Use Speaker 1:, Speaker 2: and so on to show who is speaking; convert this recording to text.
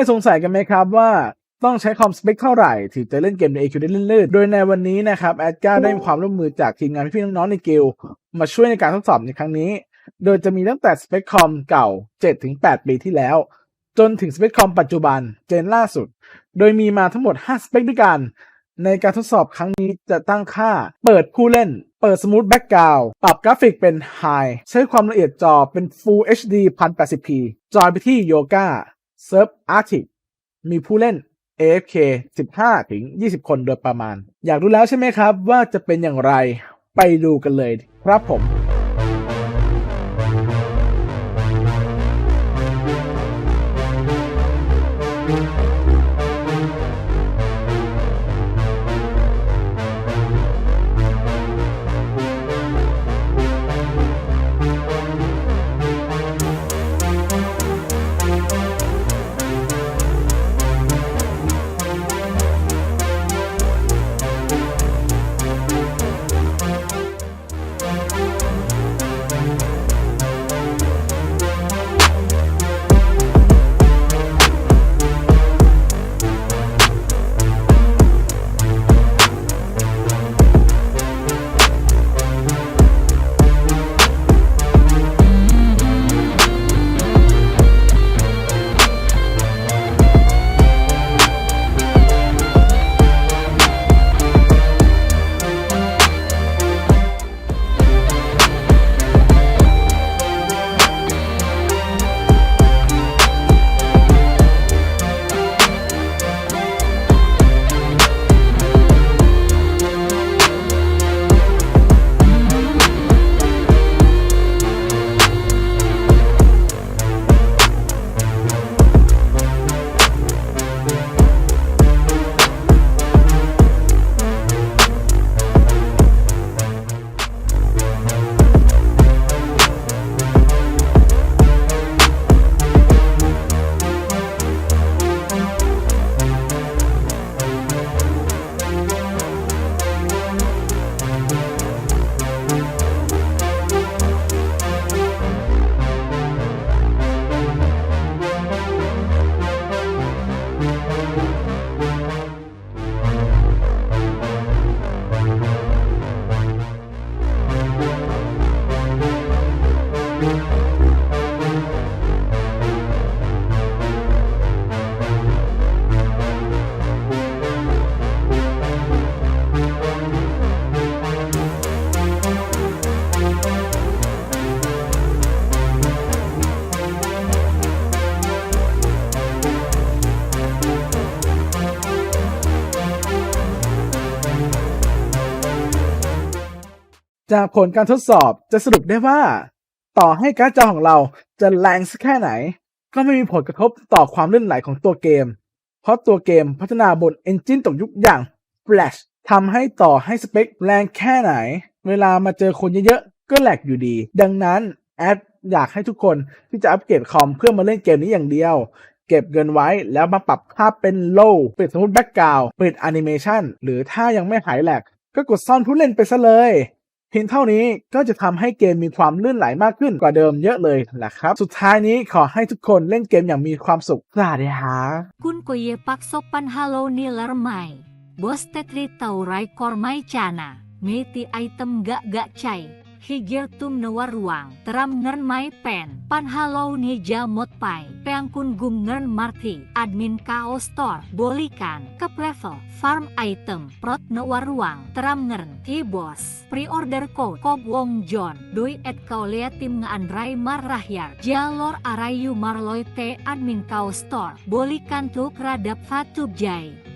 Speaker 1: ยสงสัยกันไหมครับว่าต้องใช้คอมสเปคเท่าไหร่ ถึงจะเล่นเกมใน AQ ได้ลื่นๆ โดยในวันนี้นะครับแอดการ์ได้มีความร่วมมือจากทีมงานพี่ๆน้องๆในกิลด์มาช่วยในการทดสอบในครั้งนี้ โดยจะมีตั้งแต่สเปคคอมเก่า 7-8 ปีที่แล้ว จนถึงสเปคคอมปัจจุบันเจนล่าสุด โดยมีมาทั้งหมด 5 สเปคด้วยกัน ในการทดสอบครั้งนี้จะตั้งค่า เปิดผู้เล่น เปิดสมูทแบ็กกราวปรับกราฟิกเป็น High ใช้ความละเอียดจอเป็น Full HD 1080p จอยไปที่ Yoga s e r ร์ฟอาร์ติมีผู้เล่น AFK 15 ถึง 20 คนโดยประมาณ อยากรู้แล้วใช่ไหมครับว่าจะเป็นอย่างไร ไปดูกันเลยครับผม จากผลการทดสอบจะสรุปได้ว่า ต่อให้การ์ดจอของเราจะแรงสักแค่ไหน ก็ไม่มีผลกระทบต่อความลื่นไหลของตัวเกม เพราะตัวเกมพัฒนาบนเอนจินตกยุคอย่าง Flash ทำให้ต่อให้สเปคแรงแค่ไหน เวลามาเจอคนเยอะๆ ก็แหลกอยู่ดี ดังนั้นแอดอยากให้ทุกคนที่จะอัปเกรดคอมเพื่อมาเล่นเกมนี้อย่างเดียว เก็บเงินไว้แล้วมาปรับภาพเป็น low ปิดสมมติแบ็กกราวปิดแอนิเมชันหรือถ้ายังไม่หายแหลกก็กดซ่อนผู้เล่นไปซะเลย เพียงเท่านี้ก็จะทำให้เกมมีความลื่นไหลมากขึ้นกว่าเดิมเยอะเลยแหละครับ สุดท้ายนี้ขอให้ทุกคนเล่นเกมอย่างมีความสุขสวัสดีครับ
Speaker 2: Kun kuye pak sopan halo ni lermai. Bos tetri taurai kormai cana. Meti item gak gak cai. Higir tum nawar ruang. Teram ngern mai pen. Pan halo ni jamot pai. Peang kun gum ngern marti. Admin kaos store. Bolikan. Kep level. Farm item. Prot nawar ruang. Teram ngern. Ti bos. Pre-order code. Kob wong John. Doi et kau liat tim ngeandrai mar rahyar. Jalor arayu marloy te admin kaos store. Bolikan tuk radap fatub jai.